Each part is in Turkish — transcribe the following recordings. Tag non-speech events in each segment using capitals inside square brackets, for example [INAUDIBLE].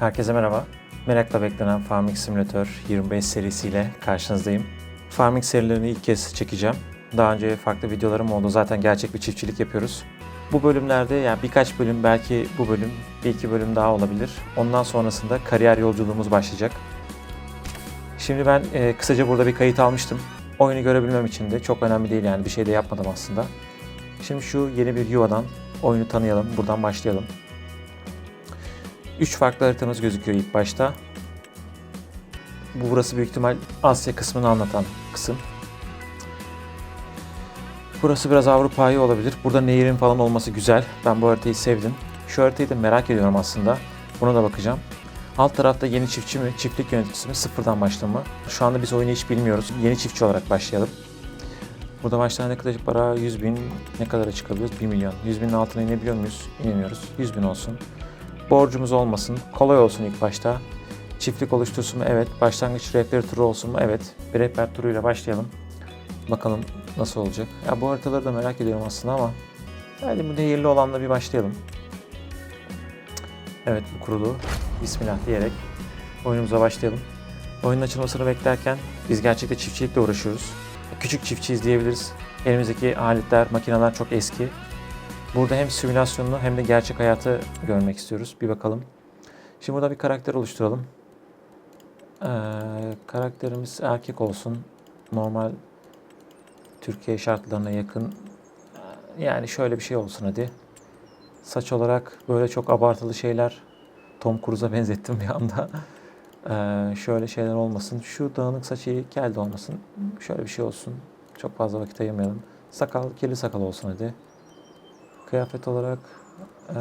Herkese merhaba. Merakla beklenen Farming Simulator 25 serisiyle karşınızdayım. Farming serilerini ilk kez çekeceğim. Daha önce farklı videolarım oldu. Zaten gerçek bir çiftçilik yapıyoruz. Bu bölümlerde yani birkaç bölüm belki bu bölüm bir iki bölüm daha olabilir. Ondan sonrasında kariyer yolculuğumuz başlayacak. Şimdi ben e, kısaca burada bir kayıt almıştım. Oyunu görebilmem için de çok önemli değil yani bir şey de yapmadım aslında. Şimdi şu yeni bir yuvadan oyunu tanıyalım. Buradan başlayalım. Üç farklı haritamız gözüküyor ilk başta. Bu burası büyük ihtimal Asya kısmını anlatan kısım. Burası biraz Avrupa'yı olabilir. Burada nehirin falan olması güzel. Ben bu haritayı sevdim. Şu haritayı da merak ediyorum aslında. Buna da bakacağım. Alt tarafta yeni çiftçi mi, çiftlik yöneticisi mi, sıfırdan başlama. Şu anda biz oyunu hiç bilmiyoruz. Yeni çiftçi olarak başlayalım. Burada başta ne kadar para? 100 bin ne kadara çıkabiliyoruz? 1 milyon. 100 binin altına inebiliyor muyuz? İnemiyoruz. 100 bin olsun. Borcumuz olmasın. Kolay olsun ilk başta. Çiftlik oluştursun mu? Evet. Başlangıç rehber turu olsun mu? Evet. Bir rehber turuyla başlayalım. Bakalım nasıl olacak. Ya bu haritaları da merak ediyorum aslında ama hadi bu değerli olanla bir başlayalım. Evet bu kurulu. Bismillah diyerek oyunumuza başlayalım. Oyunun açılmasını beklerken biz gerçekten çiftçilikle uğraşıyoruz. Küçük çiftçiyiz diyebiliriz. Elimizdeki aletler, makineler çok eski. Burada hem simülasyonunu hem de gerçek hayatı görmek istiyoruz. Bir bakalım. Şimdi burada bir karakter oluşturalım. Ee, karakterimiz erkek olsun. Normal Türkiye şartlarına yakın. Yani şöyle bir şey olsun hadi. Saç olarak böyle çok abartılı şeyler. Tom Cruise'a [LAUGHS] benzettim bir anda. Ee, şöyle şeyler olmasın. Şu dağınık saçı geldi olmasın. Şöyle bir şey olsun. Çok fazla vakit ayırmayalım. Sakal, kirli sakal olsun hadi. Kıyafet olarak eee,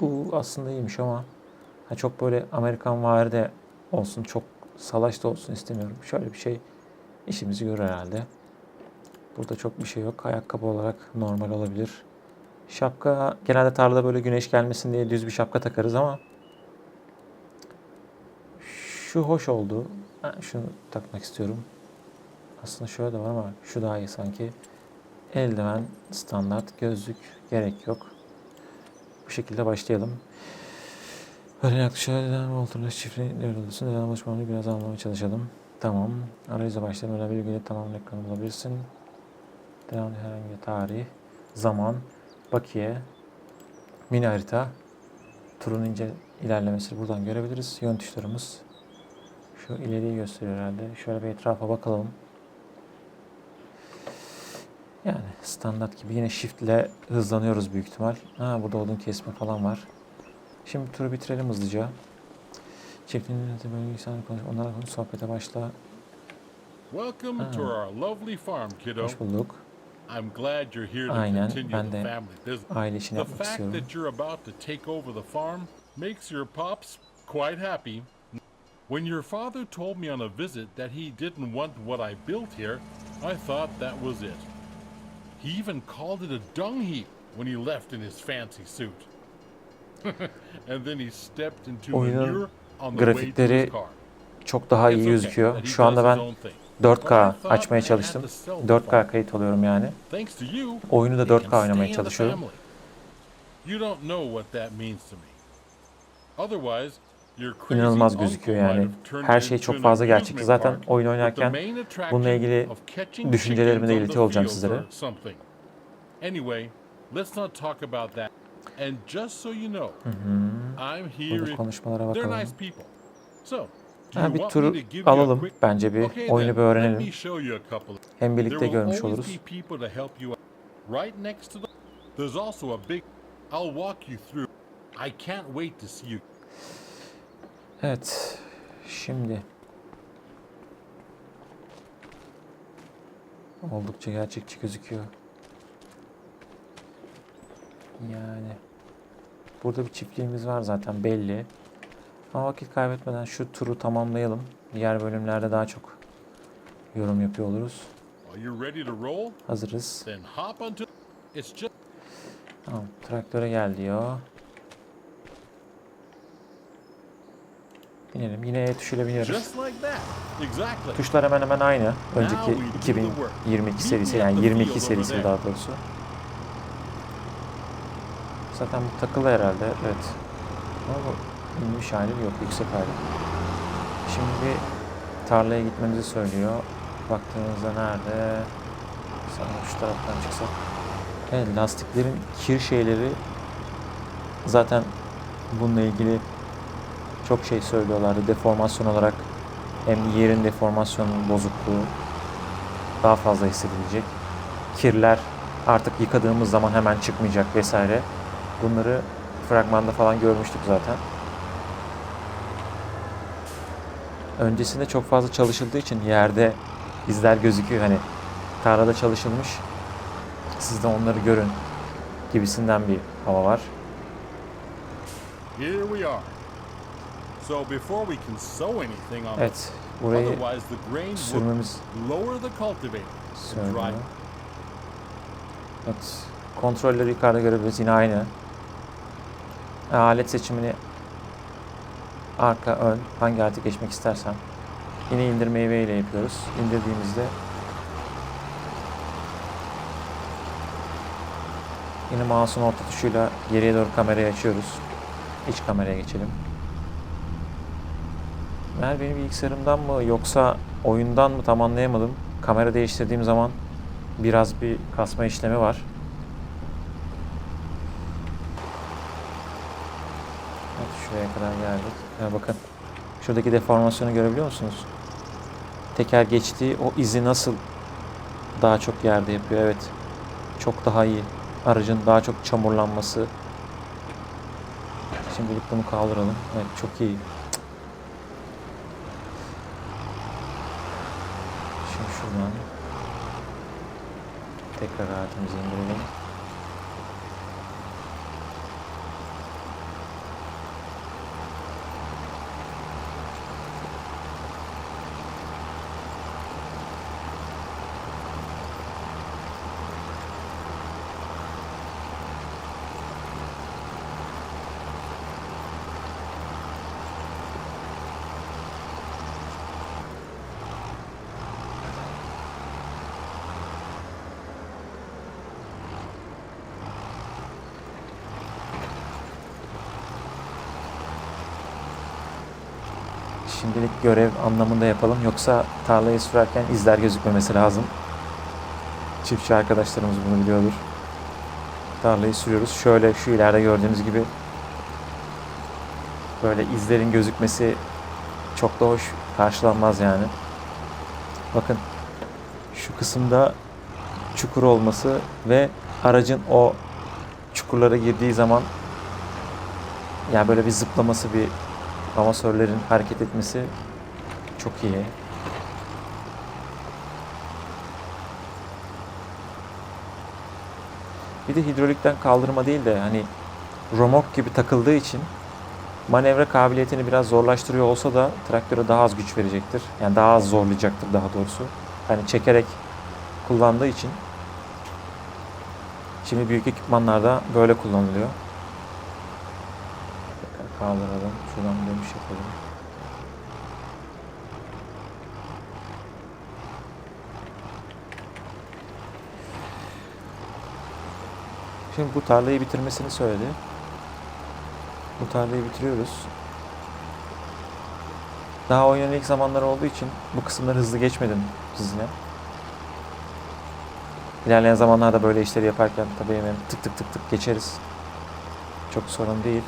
bu aslında iyiymiş ama ha, çok böyle Amerikan vari de olsun, çok salaş da olsun istemiyorum. Şöyle bir şey işimizi görür herhalde. Burada çok bir şey yok. Ayakkabı olarak normal olabilir. Şapka genelde tarlada böyle güneş gelmesin diye düz bir şapka takarız ama şu hoş oldu. Ben şunu takmak istiyorum. Aslında şöyle de var ama şu daha iyi sanki. Eldiven standart, gözlük gerek yok. Bu şekilde başlayalım. Böyle yaklaşık Walter'la şifre devredilsin. Neden alışmamını biraz anlamaya çalışalım. Tamam. Arayüze başlayalım. Öyle bir bilgiyle tamamını ekranı bulabilirsin. Devam herhangi bir tarih, zaman, bakiye, mini harita, turun ince ilerlemesi buradan görebiliriz. Yön tuşlarımız şu ileriyi gösteriyor herhalde. Şöyle bir etrafa bakalım. Yani standart gibi yine shift ile hızlanıyoruz büyük ihtimal. Ha burada odun kesme falan var. Şimdi turu bitirelim hızlıca. Çiftliğin yönetimi böyle insanlarla konuş, onlarla konuş, sohbete başla. Welcome to our lovely farm, kiddo. Hoş bulduk. I'm glad you're here to Aynen, continue ben the de family business. Aile işini The yapmak fact istiyorum. that you're about to take over the farm makes your pops quite happy. When your father told me on a visit that he didn't want what I built here, I thought that was it. He even called it a dung heap when he left in his fancy suit. [LAUGHS] and then he stepped into Oyunun manure on the way to his car. Çok daha iyi gözüküyor. Şu anda ben own thing. 4K açmaya çalıştım. 4K kayıt alıyorum yani. Oyunu da it can 4K oynamaya çalışıyorum. You don't know what that means to me. Otherwise, İnanılmaz gözüküyor yani. Her şey çok fazla gerçekçi. Zaten oyun oynarken bununla ilgili düşüncelerimi de iletiyor olacağım sizlere. or something. Anyway, let's not talk about that. And just so you know, I'm here. Konuşmalara bakalım. Ha, bir a alalım bence bir. Oyunu bir öğrenelim. Hem birlikte görmüş oluruz. there's also a big I'll walk you through. I can't wait to see you. Evet. Şimdi oldukça gerçekçi gözüküyor. Yani burada bir çiftliğimiz var zaten belli. Ama vakit kaybetmeden şu turu tamamlayalım. Diğer bölümlerde daha çok yorum yapıyor oluruz. Hazırız. Tamam, traktöre gel diyor. Binelim. Yine E tuşuyla biniyoruz. Tuşlar hemen hemen aynı. Önceki 2022 serisi yani 22 serisi daha doğrusu. Zaten bu takılı herhalde. Evet. Ama bu İnmiş hali yok, yüksek hali. Şimdi tarlaya gitmemizi söylüyor. Baktığımızda nerede? Sanırım şu taraftan çıksak. Evet, lastiklerin kir şeyleri zaten bununla ilgili çok şey söylüyorlardı. Deformasyon olarak hem yerin deformasyonunun bozukluğu daha fazla hissedilecek. Kirler artık yıkadığımız zaman hemen çıkmayacak vesaire. Bunları fragmanda falan görmüştük zaten. Öncesinde çok fazla çalışıldığı için yerde izler gözüküyor. Hani tarlada çalışılmış. Siz de onları görün gibisinden bir hava var. Here we are. So before we can sow anything on Evet, burayı sürmemiz dry. Evet, kontrolleri yukarıda görebiliriz. Yine aynı. Alet seçimini arka, ön, hangi aleti geçmek istersen. Yine indir meyve ile yapıyoruz. İndirdiğimizde yine mouse'un orta tuşuyla geriye doğru kamerayı açıyoruz. İç kameraya geçelim. Meğer benim bilgisayarımdan mı yoksa oyundan mı tam anlayamadım. Kamera değiştirdiğim zaman biraz bir kasma işlemi var. Evet, şuraya kadar geldik. Ha, bakın. Şuradaki deformasyonu görebiliyor musunuz? Teker geçtiği o izi nasıl daha çok yerde yapıyor. Evet. Çok daha iyi. Aracın daha çok çamurlanması. Şimdilik bunu kaldıralım. Evet çok iyi. Şimdi şuradan tekrar aletimizi indirelim. Şimdilik görev anlamında yapalım. Yoksa tarlayı sürerken izler gözükmemesi lazım. Çiftçi arkadaşlarımız bunu biliyordur. Tarlayı sürüyoruz. Şöyle şu ileride gördüğünüz gibi böyle izlerin gözükmesi çok da hoş karşılanmaz yani. Bakın şu kısımda çukur olması ve aracın o çukurlara girdiği zaman yani böyle bir zıplaması bir amasörlerin hareket etmesi çok iyi. Bir de hidrolikten kaldırma değil de hani romok gibi takıldığı için manevra kabiliyetini biraz zorlaştırıyor olsa da traktöre daha az güç verecektir. Yani daha az zorlayacaktır daha doğrusu. Hani çekerek kullandığı için şimdi büyük ekipmanlarda böyle kullanılıyor. Kaldıralım. Şuradan dönüş yapalım. Şimdi bu tarlayı bitirmesini söyledi. Bu tarlayı bitiriyoruz. Daha oyunun ilk zamanları olduğu için bu kısımları hızlı geçmedim sizinle. İlerleyen zamanlarda böyle işleri yaparken tabii hemen tık tık tık tık geçeriz. Çok sorun değil.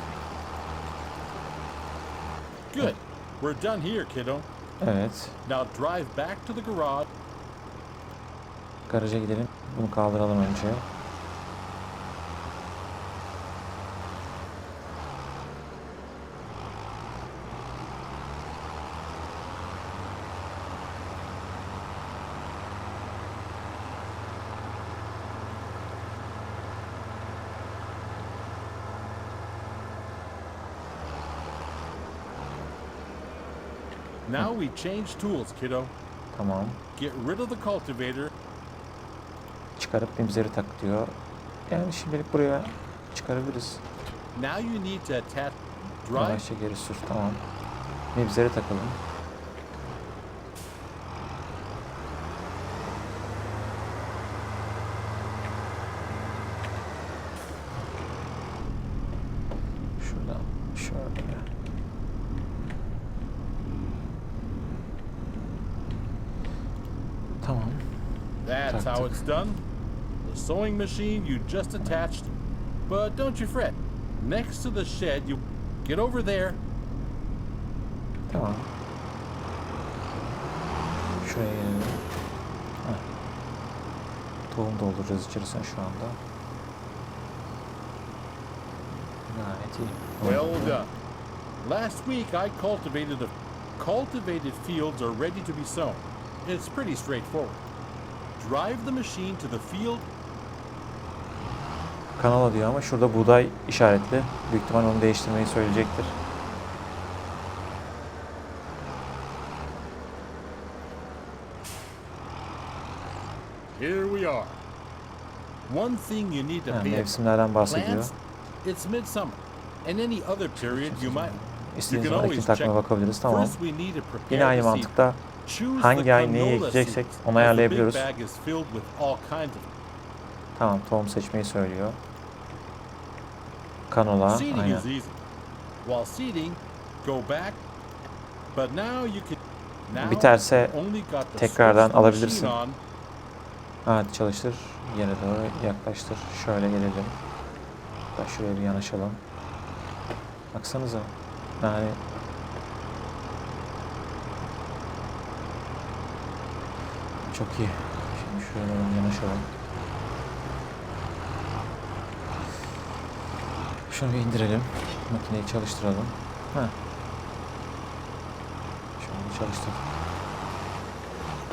Good. We're done here, kiddo. Evet. Now drive back to the garage. Garaja gidelim. Bunu kaldıralım önce. Now we change tools, kiddo. Tamam. Get rid of the cultivator. Çıkarıp mimzeri tak diyor. Yani şimdilik buraya çıkarabiliriz. Now you need to attach drive. Yavaşça geri sür. Tamam. Mibzeri takalım. Şuradan şöyle. That's how it's done. The sewing machine you just attached. But don't you fret. Next to the shed, you get over there. Tamam. Şuraya gelelim. Tohum dolduracağız içerisine şu anda. Gayet iyi. Well done. Last week I cultivated a cultivated fields are ready to be sown. It's pretty straightforward. Drive the machine to the field Kanala diyor ama şurada buğday işaretli. Büyük ihtimal onu değiştirmeyi söyleyecektir. Here we are. One thing you need to pay mevsimlerden bahsediyor. It's midsummer, and any other period you might. İstediğiniz always takvime check. bakabiliriz. Tamam. Yine aynı mantıkta hangi ay neyi seeds, onu ayarlayabiliyoruz. tamam tohum seçmeyi söylüyor. Kanola aynen. Biterse tekrardan alabilirsin. Hadi çalıştır. Yere doğru yaklaştır. Şöyle gelelim. Hatta şuraya bir yanaşalım. Baksanıza. Yani çok iyi. Şimdi doğru yanaşalım. Şunu bir indirelim. Makineyi çalıştıralım. Ha. Şunu çalıştır.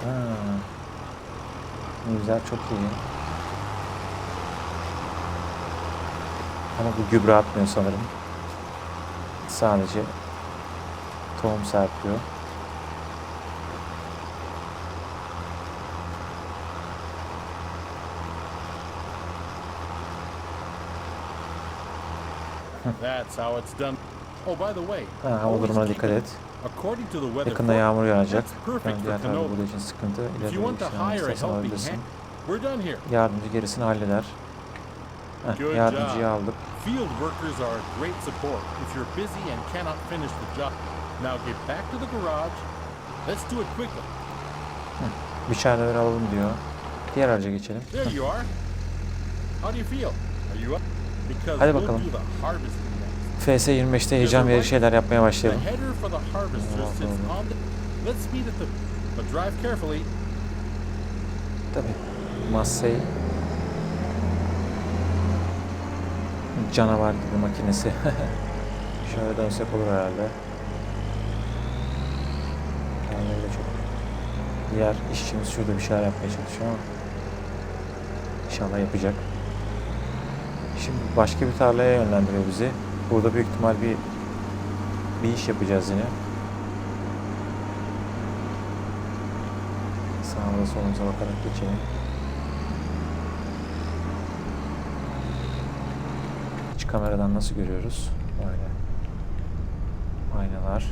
Ha. Güzel, çok iyi. Ama bu gübre atmıyor sanırım. Sadece tohum serpiyor. That's how it's done. Oh, by the way, Ha, hava always durumuna dikkat et. Yakında yağmur yağacak. Yani diğer tarafta burada için sıkıntı. İleride işlem alabilirsin. hand, we're done here. Yardımcı gerisini halleder. Heh, yardımcıyı aldık. Field workers are a great support if you're busy and cannot finish the job. Now get back to the garage. Let's do it quickly. Biçerleri alalım diyor. Diğer araca geçelim. There you are. How do you feel? Are you up? Hadi bakalım. do the harvesting next. FS25'te heyecan verici şeyler yapmaya başlayalım. Tabii. Massey canavar gibi makinesi. [LAUGHS] Şöyle dönsek olur herhalde. Yani öyle çok. Diğer işçimiz şurada bir şeyler yapmaya çalışıyor ama inşallah yapacak. Şimdi başka bir tarlaya yönlendiriyor bizi. Burada büyük ihtimal bir bir iş yapacağız yine. Sağımıza solumuza bakarak geçelim. İç kameradan nasıl görüyoruz? Böyle. Aynalar.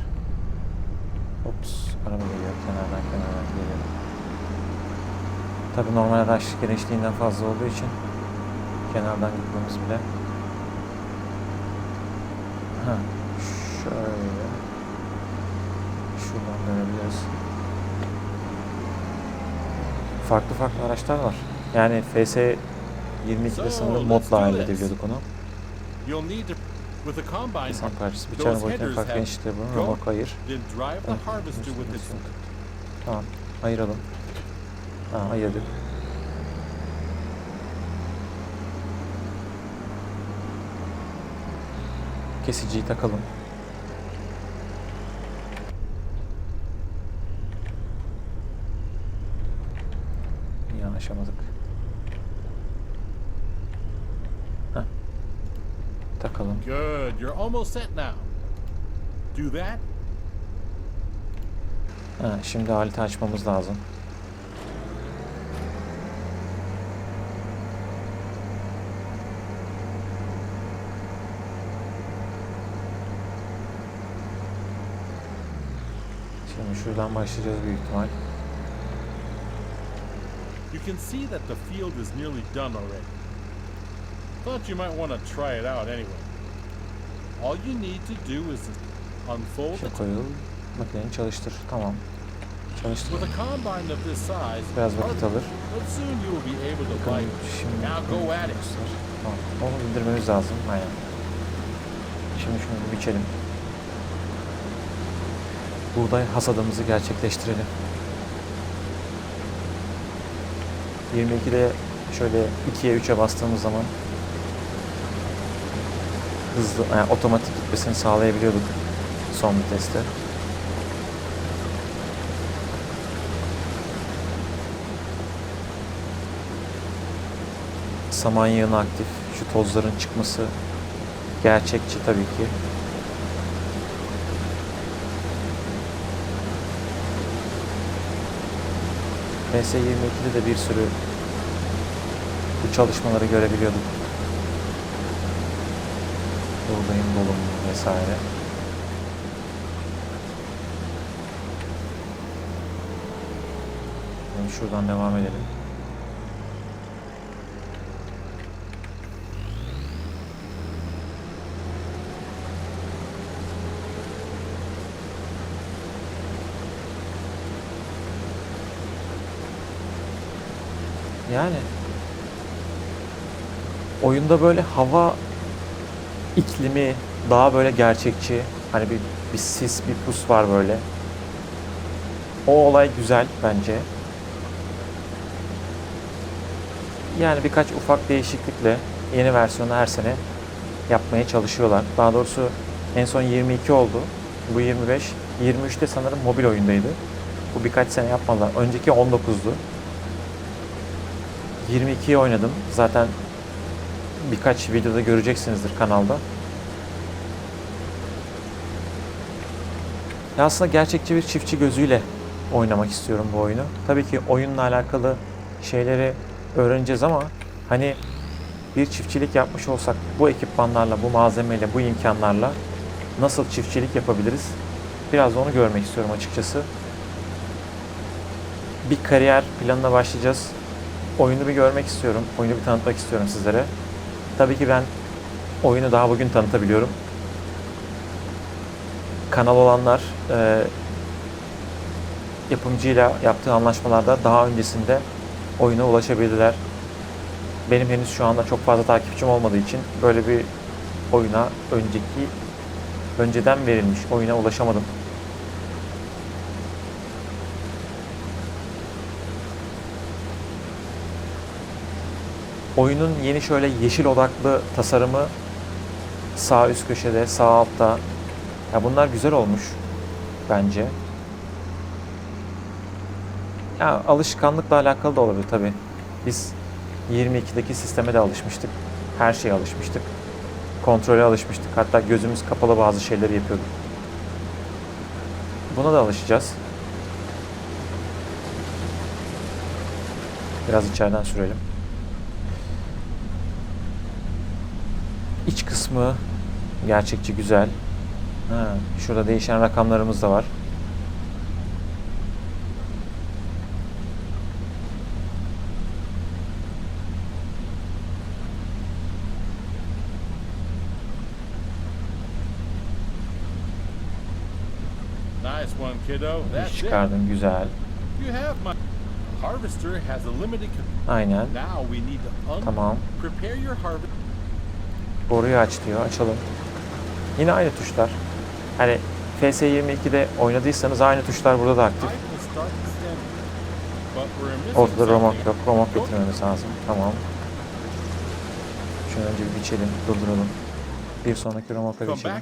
Ops, araba geliyor kenardan kenardan geliyor. Tabii normal araç genişliğinden fazla olduğu için kenardan gitmemiz bile. Ha, şöyle. Şuradan dönebiliriz. Farklı farklı araçlar var. Yani FS 22'de So, sanırım modla halledebiliyorduk onu. İnsan parçası, bıçağın boyutunu headers fark genişliği bunun, go- remork ayır. Tamam, ayıralım. Tamam, ayırdık. Kesiciyi takalım. İyi anlaşamadık. Heh. Takalım. Good. You're almost set now. Do that. Ha, şimdi aleti açmamız lazım. Şimdi şuradan başlayacağız büyük ihtimal. You can see that the field is nearly done already. Thought you might want to try it out anyway. All you need to do is unfold the koyul, makineni çalıştır. Tamam. Çalıştır. With a combine of this size, Biraz vakit alır. but soon you will be able to bite. şimdi Now go at it. Tamam. Onu indirmemiz lazım. Aynen. Şimdi şunu biçelim. Buğday hasadımızı gerçekleştirelim. 22'de şöyle 2'ye 3'e bastığımız zaman hızlı, yani otomatik gitmesini sağlayabiliyorduk son viteste. Saman yığını aktif. Şu tozların çıkması gerçekçi tabii ki. MS-22'de de bir sürü bu çalışmaları görebiliyorduk. Buradayım dolum vesaire. Yani şuradan devam edelim. Yani oyunda böyle hava iklimi daha böyle gerçekçi. Hani bir, bir sis, bir pus var böyle. O olay güzel bence. Yani birkaç ufak değişiklikle yeni versiyonu her sene yapmaya çalışıyorlar. Daha doğrusu en son 22 oldu. Bu 25. 23'te sanırım mobil oyundaydı. Bu birkaç sene yapmadılar. Önceki 19'du. 22'yi oynadım. Zaten birkaç videoda göreceksinizdir kanalda. Ya aslında gerçekçi bir çiftçi gözüyle oynamak istiyorum bu oyunu. Tabii ki oyunla alakalı şeyleri öğreneceğiz ama hani bir çiftçilik yapmış olsak bu ekipmanlarla, bu malzemeyle, bu imkanlarla nasıl çiftçilik yapabiliriz? Biraz onu görmek istiyorum açıkçası. Bir kariyer planına başlayacağız oyunu bir görmek istiyorum. Oyunu bir tanıtmak istiyorum sizlere. Tabii ki ben oyunu daha bugün tanıtabiliyorum. Kanal olanlar e, yapımcıyla yaptığı anlaşmalarda daha öncesinde oyuna ulaşabildiler. Benim henüz şu anda çok fazla takipçim olmadığı için böyle bir oyuna önceki önceden verilmiş oyuna ulaşamadım. Oyunun yeni şöyle yeşil odaklı tasarımı sağ üst köşede, sağ altta. Ya bunlar güzel olmuş bence. Ya alışkanlıkla alakalı da olabilir tabii. Biz 22'deki sisteme de alışmıştık. Her şeye alışmıştık. Kontrole alışmıştık. Hatta gözümüz kapalı bazı şeyleri yapıyorduk. Buna da alışacağız. Biraz içeriden sürelim. İç kısmı gerçekçi güzel. Ha, şurada değişen rakamlarımız da var. Nice one, kiddo. That's İş çıkardın güzel. Aynen. Tamam. Boruyu aç diyor. Açalım. Yine aynı tuşlar. Hani FS22'de oynadıysanız aynı tuşlar burada da aktif. Ortada romok yok. Romok getirmemiz lazım. Tamam. Şunu önce bir biçelim, durduralım. Bir sonraki romoka Come geçelim.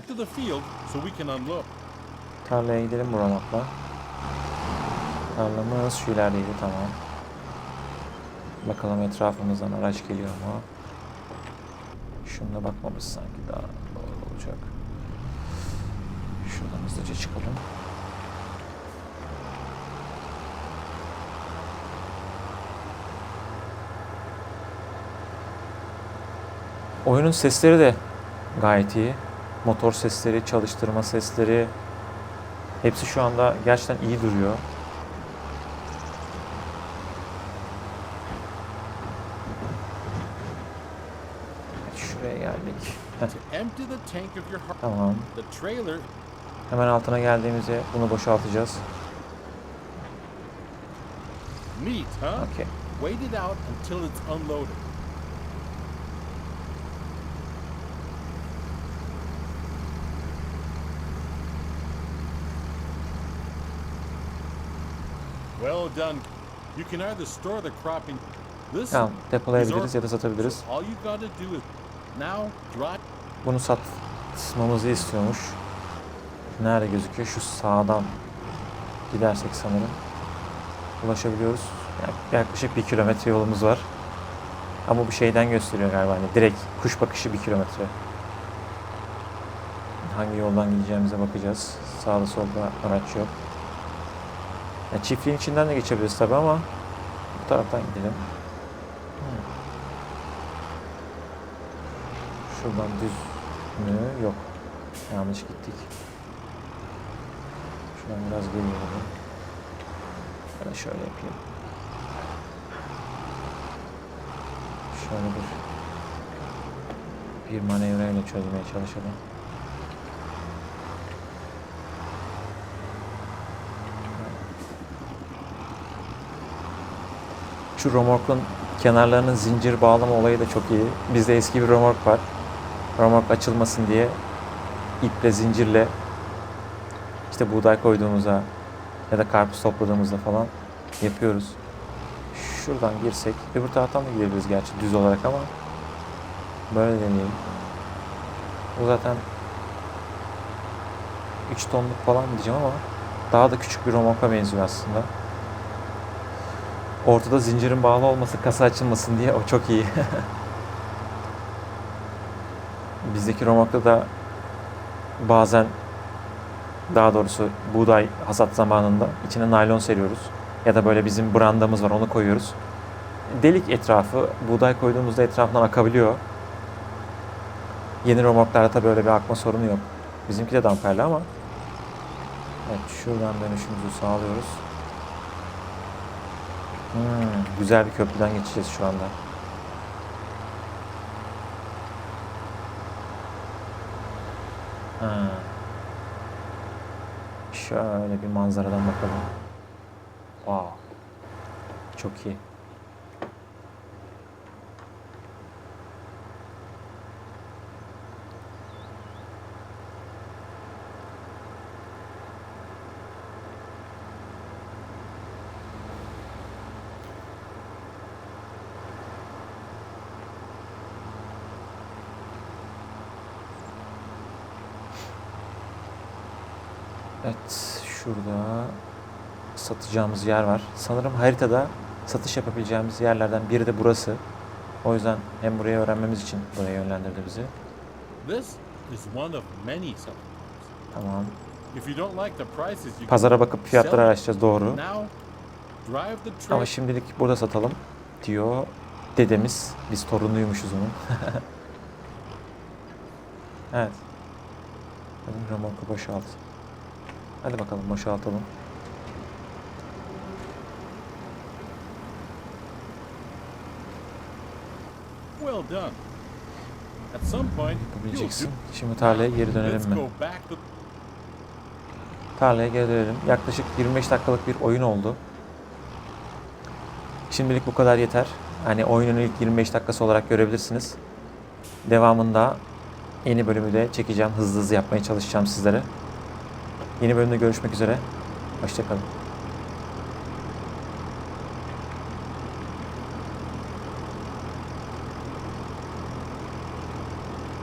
Tarlaya gidelim bu romokla. Tarlamız şu ilerideydi tamam. Bakalım etrafımızdan araç geliyor mu? Şuna bakmamız sanki daha doğru olacak. Şuradan hızlıca çıkalım. Oyunun sesleri de gayet iyi. Motor sesleri, çalıştırma sesleri hepsi şu anda gerçekten iyi duruyor. Şuraya geldik. Heh, To empty the tank of your har- tamam. the trailer Hemen altına geldiğimizde bunu boşaltacağız. Neat, huh? Okey. Wait it out until it's unloaded. Well done. You can either store the crop in. Tamam depolayabiliriz ya da satabiliriz. all you gotta do is now dry. Bunu satmamızı istiyormuş. Nerede gözüküyor? Şu sağdan gidersek sanırım ulaşabiliyoruz. Ya- Yaklaşık bir kilometre yolumuz var. Ama bu şeyden gösteriyor galiba hani direkt kuş bakışı bir kilometre. Hangi yoldan gideceğimize bakacağız. Sağda solda araç yok. Ya çiftliğin içinden de geçebiliriz tabi ama bu taraftan gidelim. Şuradan düz mü? Yok. Yanlış gittik. Şuradan biraz gidelim. Ya da şöyle yapayım. Şöyle bir bir manevra ile çözmeye çalışalım. Şu romorkun kenarlarının zincir bağlama olayı da çok iyi. Bizde eski bir romork var. Romork açılmasın diye iple zincirle işte buğday koyduğumuzda ya da karpuz topladığımızda falan yapıyoruz. Şuradan girsek, öbür taraftan da gidebiliriz gerçi düz olarak ama böyle deneyelim. Bu zaten 3 tonluk falan diyeceğim ama daha da küçük bir romorka benziyor aslında. Ortada zincirin bağlı olması kasa açılmasın diye o çok iyi. [LAUGHS] Bizdeki romorkta da bazen daha doğrusu buğday hasat zamanında içine naylon seriyoruz. Ya da böyle bizim brandamız var onu koyuyoruz. Delik etrafı, buğday koyduğumuzda etrafından akabiliyor. Yeni romorklarda tabii öyle bir akma sorunu yok. Bizimki de damperli ama. Evet şuradan dönüşümüzü sağlıyoruz. Hmm, güzel bir köprüden geçeceğiz şu anda. Ha. Şöyle bir manzaradan bakalım. Wow. Çok iyi. Evet, şurada satacağımız yer var. Sanırım haritada satış yapabileceğimiz yerlerden biri de burası. O yüzden hem burayı öğrenmemiz için buraya yönlendirdi bizi. This is one of many. Tamam. Pazara bakıp fiyatları araştıracağız doğru. Ama şimdilik burada satalım diyor dedemiz. Biz torunluymuşuz onun. [LAUGHS] evet. Remorku boşalt. Hadi bakalım boşaltalım. Well done. At some point. Yapabileceksin. Şimdi tarlaya geri dönelim mi? Tarlaya geri dönelim. Yaklaşık 25 dakikalık bir oyun oldu. Şimdilik bu kadar yeter. Hani oyunun ilk 25 dakikası olarak görebilirsiniz. Devamında yeni bölümü de çekeceğim. Hızlı hızlı yapmaya çalışacağım sizlere. Yeni bölümde görüşmek üzere. Hoşçakalın.